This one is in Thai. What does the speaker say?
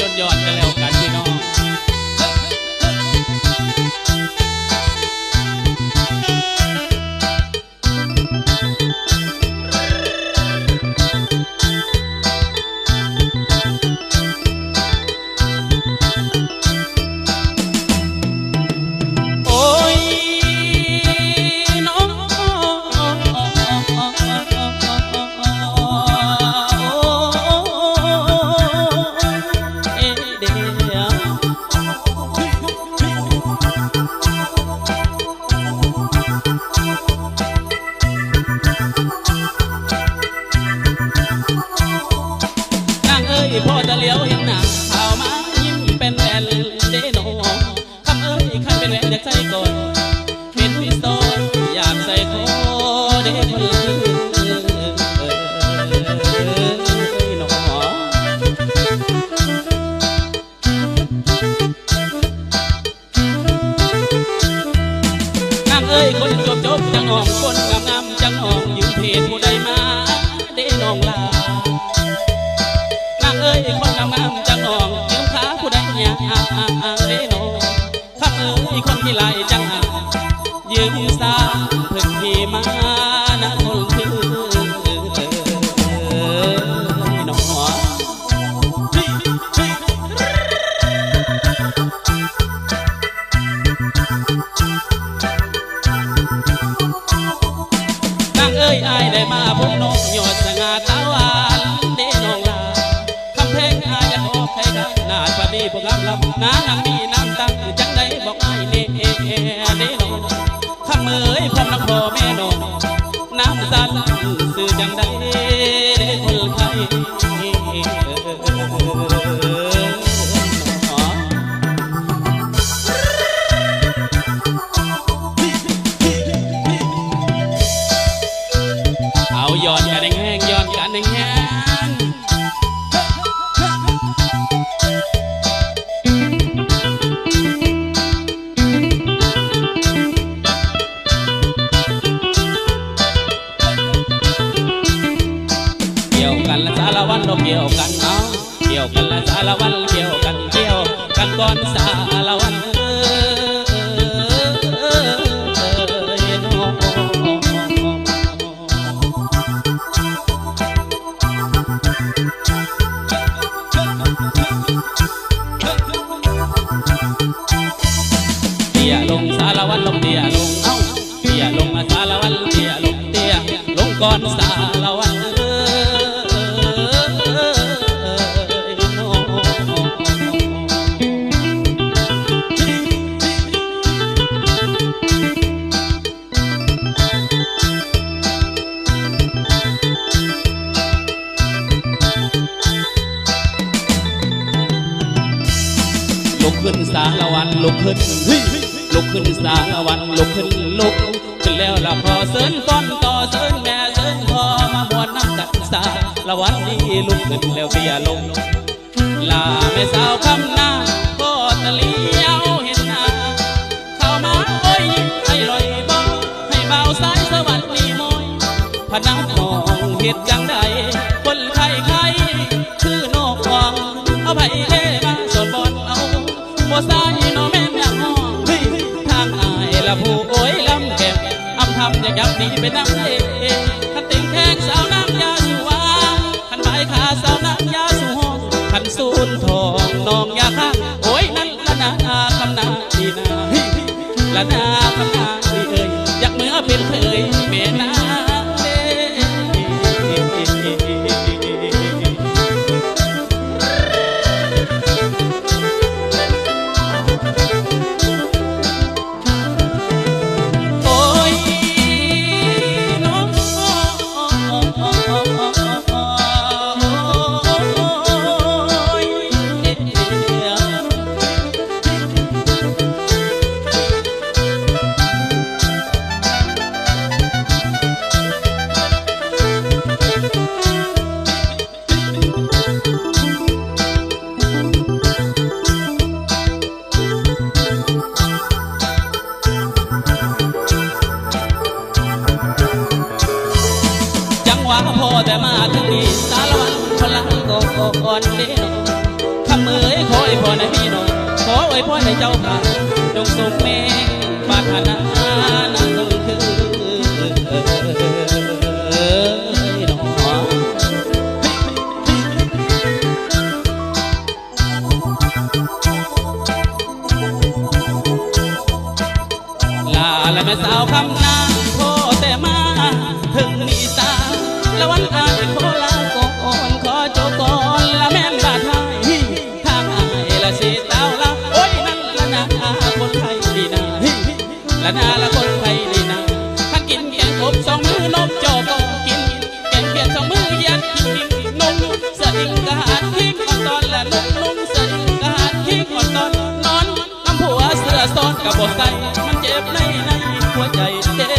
ยอดๆกันแล้ว องลาลางเอ้ยคนงามจังน้องเลี้ยขาผู้ใดเนี่ยอาอาอาเรนองข้าเอ้ยคนที่ไหลจังยืนสาเพิ่งที่มานะคนคือ นีพวกงามลำนางนางมีน้ำตังจังได้บอกไอายเน่เด้น้องคำเอ้ยพร้อมนักพ่แม่นองน้ำสันสื่อจังได้เด้คนไทยเอาย้อนกันแห้งๆย้อนกันแห้งารวันเราเกี่ยวกันเอาเกี่ยวกันละสารวันเกี่ยวกันเกี่ยวกันก่อนสารวันเอ้ยน้องเตี้ยลงสารวันลงเตี้ยลงารวันลุกขึ้นฮ้ยลุกขึ้นสารวันลุกขึ้นลุกขึ้นแล้วละพอเสินฟ้อนต่อเสินแม่เสินพอมามวนน้ำกันสารวันนี้ลุกขึ้นแล้วเบียลงลาแม่สาวคำหน้าก็ตะเลียวเห็นหน้าเข้ามาโอ้ยให้ลอยบ่ให้เบาสายสวัสดีมอยพนักมองเห็ดจัง ยับดีไปน้ำเล่ขันติงแข้งสาวนางยาสุวาขันใบขาสาวนางยาสุหองขันสูนทองน้องยาข้าง ถึงนี่สารวันพลังก็อ่อนเด้นคำเอ๋ยขอไอ้พ่อในพี่น้องขอไอ้พ่อในเจ้าค่ะจงส่งแม่ปรารถนานั้นคือเอ้ยน้อลาและแม่สาวคำนา อนน้ำผัวเสื้อกับบทใส่มันเจ็บในในหัวใจเ